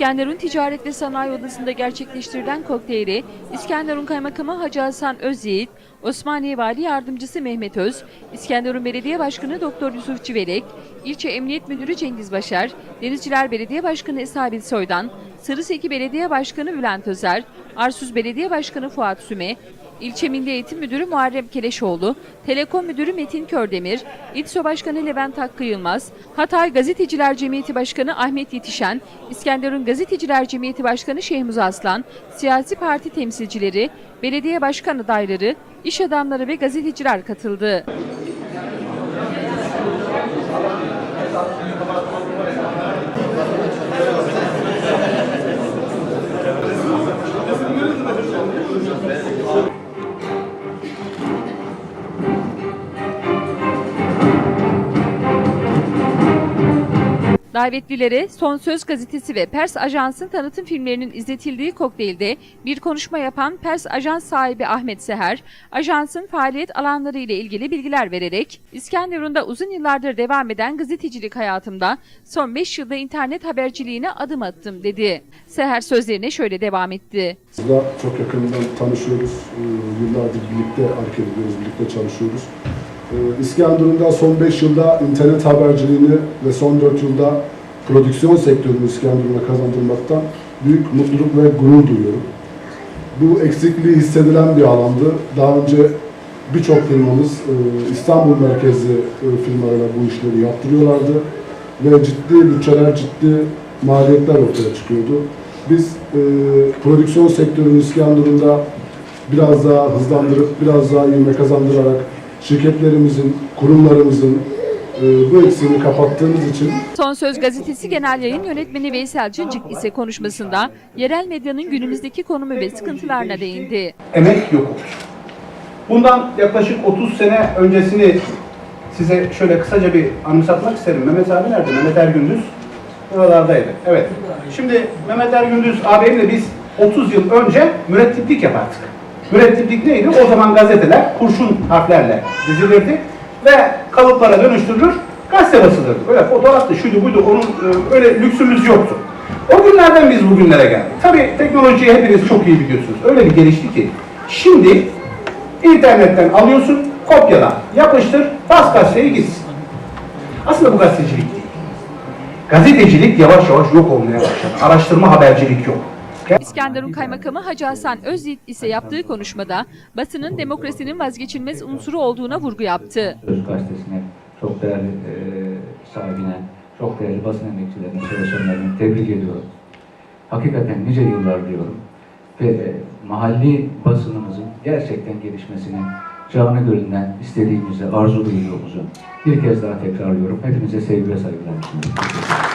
İskenderun Ticaret ve Sanayi Odası'nda gerçekleştirilen kokteyli İskenderun Kaymakamı Hacı Hasan Özyiğit, Osmaniye Vali Yardımcısı Mehmet Öz, İskenderun Belediye Başkanı Doktor Yusuf Civelek, İlçe Emniyet Müdürü Cengiz Başar, Denizciler Belediye Başkanı Esabil Soydan, Sarıseki Belediye Başkanı Bülent Özer, Arsuz Belediye Başkanı Fuat Süme, İlçe Milli Eğitim Müdürü Muharrem Keleşoğlu, Telekom Müdürü Metin Kördemir, İTSO Başkanı Levent Hakkı Yılmaz, Hatay Gazeteciler Cemiyeti Başkanı Ahmet Yetişen, İskenderun Gazeteciler Cemiyeti Başkanı Şehmuz Aslan, siyasi parti temsilcileri, belediye başkan adayları, iş adamları ve gazeteciler katıldı. Davetlilere Son Söz gazetesi ve Pers Ajans'ın tanıtım filmlerinin izletildiği kokteylde bir konuşma yapan Pers Ajans sahibi Ahmet Seher, ajansın faaliyet alanları ile ilgili bilgiler vererek İskenderun'da uzun yıllardır devam eden gazetecilik hayatımda son 5 yılda internet haberciliğine adım attım dedi. Seher sözlerine şöyle devam etti. Bizler çok yakından tanışıyoruz. Ee, Yıllardır birlikte hareket ediyoruz, birlikte çalışıyoruz. Ee, İskenderun'da son 5 yılda internet haberciliğini ve son 4 yılda prodüksiyon sektörünü İskenderun'a kazandırmaktan büyük mutluluk ve gurur duyuyorum. Bu eksikliği hissedilen bir alandı. Daha önce birçok firmamız e, İstanbul merkezli e, firmalarla bu işleri yaptırıyorlardı ve ciddi bütçeler, ciddi maliyetler ortaya çıkıyordu. Biz e, prodüksiyon sektörünü İskenderun'da biraz daha hızlandırıp, biraz daha ivme kazandırarak şirketlerimizin, kurumlarımızın e, bu eksiğini kapattığımız için Son Söz gazetesi genel yayın yönetmeni Veysel Cıncık ise konuşmasında yerel medyanın günümüzdeki konumu ve sıkıntılarına değindi. emek yok olur. Bundan yaklaşık 30 sene öncesini size şöyle kısaca bir anımsatmak isterim. Mehmet abi nerede? Mehmet Ergündüz buralardaydı. Evet. Şimdi Mehmet Ergündüz abimle biz 30 yıl önce mürettiplik yapardık. Mürettiplik neydi? O zaman gazeteler kurşun harflerle dizilirdi ve kalıplara dönüştürülür, gazete basılırdı. Öyle fotoğraftı, şuydu buydu, onun e, öyle lüksümüz yoktu. O günlerden biz bugünlere geldik. Tabii teknolojiyi hepiniz çok iyi biliyorsunuz. Öyle bir gelişti ki şimdi internetten alıyorsun, kopyala, yapıştır, bas gazeteyi gitsin. Aslında bu gazetecilik değil. Gazetecilik yavaş yavaş yok olmaya başladı. Araştırma habercilik yok. İskenderun Kaymakamı Hacı Hasan Özyiğit ise yaptığı konuşmada basının demokrasinin vazgeçilmez unsuru olduğuna vurgu yaptı. Söz Gazetesi'ne, çok değerli e, sahibine, çok değerli basın emekçilerine, çalışanlarını tebrik ediyorum. Hakikaten nice yıllar diyorum. Ve e, mahalli basınımızın gerçekten gelişmesini canı gönülden istediğimizi, arzu duyduğumuzu bir kez daha tekrarlıyorum. Hepinize sevgi ve saygılar sunuyorum.